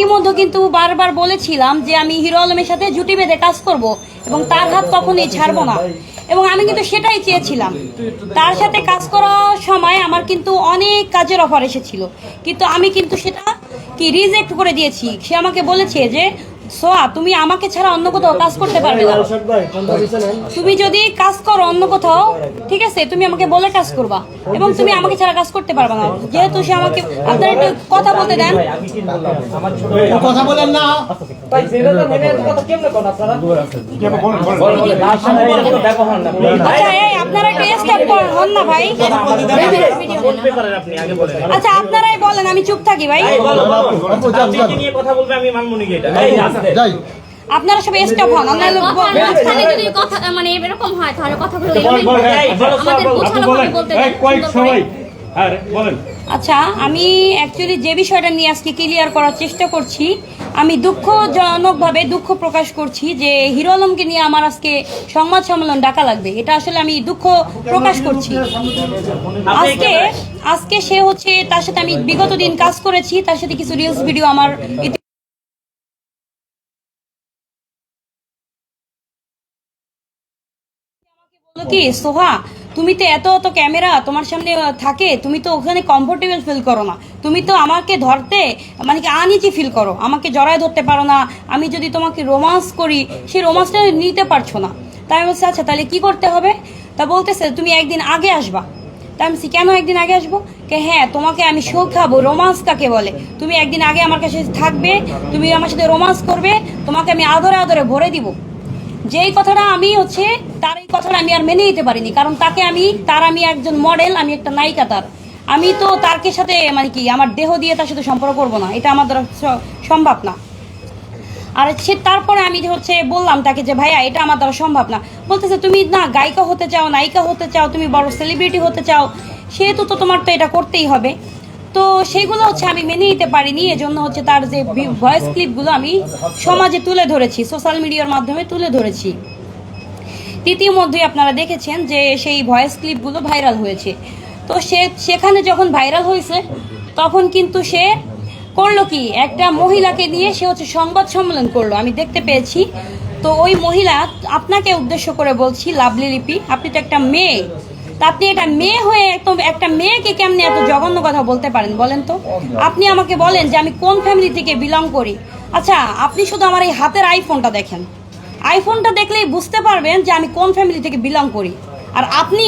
ইতিমধ্যে কিন্তু বারবার বলেছিলাম যে আমি হিরো আলমের সাথে জুটি বেঁধে কাজ করব এবং তার হাত কখনোই ছাড়বো না। এবং আমি কিন্তু সেটাই চেয়েছিলাম। তার সাথে কাজ করার সময় আমার কিন্তু অনেক কাজের অফার এসেছিল। কিন্তু আমি কিন্তু সেটা কি রিজেক্ট করে দিয়েছি। সে আমাকে বলেছে যে সোয়া তুমি আমাকে ছাড়া অন্য কোথাও কাজ করতে পারবে না। তুমি যদি কাজ করো অন্য কোথাও ঠিক আছে তুমি আমাকে বলে কাজ করবা এবং তুমি আমাকে ছাড়া কাজ করতে পারবে না। যেহেতু সে আমাকে আপনার একটু কথা বলতে দেন। কথা বলেন না। আচ্ছা এই আপনারা হন না ভাই। আচ্ছা আপনারাই বলেন আমি চুপ থাকি ভাই। যাই আপনারা সবাই স্টপ হন আপনারা মাঝখানে যদি কথা মানে এরকম হয় তাহলে কথাগুলো হয়ে। আমাদের বলতে আচ্ছা আমি অ্যাকচুয়ালি যে বিষয়টা নিয়ে আজকে ক্লিয়ার করার চেষ্টা করছি আমি দুঃখজনকভাবে দুঃখ প্রকাশ করছি যে হিরো আলমকে নিয়ে আমার আজকে সংবাদ সম্মেলন ডাকা লাগবে। এটা আসলে আমি দুঃখ প্রকাশ করছি। আজকে আজকে সে হচ্ছে তার সাথে আমি বিগত দিন কাজ করেছি, তার সাথে কিছু রিলস ভিডিও আমার কি, সোহা তুমি তো এত এত ক্যামেরা তোমার সামনে থাকে তুমি তো ওখানে কমফোর্টেবল ফিল করো না। তুমি তো আমাকে ধরতে মানে কি আনইজি ফিল করো। আমাকে জড়ায় ধরতে পারো না। আমি যদি তোমাকে রোমান্স করি সেই রোমান্সটা নিতে পারছ না। তাই আমি বলছি আচ্ছা তাহলে কি করতে হবে? তা বলতেছে, তুমি একদিন আগে আসবা। তা আমি কেন একদিন আগে আসব? কে হ্যাঁ তোমাকে আমি শো খাব রোমান্স কাকে বলে? তুমি একদিন আগে আমার কাছে থাকবে, তুমি আমার সাথে রোমান্স করবে, তোমাকে আমি আদরে আদরে ভরে দিব। যেই কথাটা আমি হচ্ছে, তার এই কথাটা আমি আর মেনে নিতে পারিনি। কারণ তাকে আমি, তার আমি একজন মডেল আমি একটা নায়িকা তার। আমি তো তারকে সাথে মানে কি, আমার দেহ দিয়ে তার সাথে সম্পর্ক করব না। এটা আমার দ্বারা সম্ভব না। আর সে তারপরে আমি হচ্ছে বললাম তাকে যে, ভাইয়া, এটা আমার দ্বারা সম্ভব না। বলতেছে, তুমি না, গায়িকা হতে চাও, নায়িকা হতে চাও, তুমি বড় সেলিব্রিটি হতে চাও। সেহেতু তো তোমার তো এটা করতেই হবে। তো সেইগুলো হচ্ছে আমি মেনে নিতে পারিনি, এজন্য হচ্ছে তার যে ভয়েস ক্লিপগুলো আমি সমাজে তুলে ধরেছি সোশ্যাল মিডিয়ার মাধ্যমে তুলে ধরেছি। তৃতীয় মধ্যে আপনারা দেখেছেন যে সেই ভয়েস ক্লিপগুলো ভাইরাল হয়েছে। তো সে, সেখানে যখন ভাইরাল হয়েছে, তখন কিন্তু সে করল কি, একটা মহিলাকে নিয়ে সে হচ্ছে সংবাদ সম্মেলন করল, আমি দেখতে পেয়েছি। তো ওই মহিলা আপনাকে উদ্দেশ্য করে বলছি, লাভলি লিপি, আপনি তো একটা মেয়ে তা আপনি এটা মেয়ে হয়ে একদম একটা মেয়েকে কেমনি এত জঘন্য কথা বলতে পারেন? বলেন তো। আপনি আমাকে বলেন যে আমি কোন ফ্যামিলি থেকে বিলং করি? আচ্ছা আপনি শুধু আমার এই হাতের আইফোনটা দেখেন। আইফোনটা দেখলেই বুঝতে পারবেন যে আমি কোন ফ্যামিলি থেকে বিলং করি। আর আপনি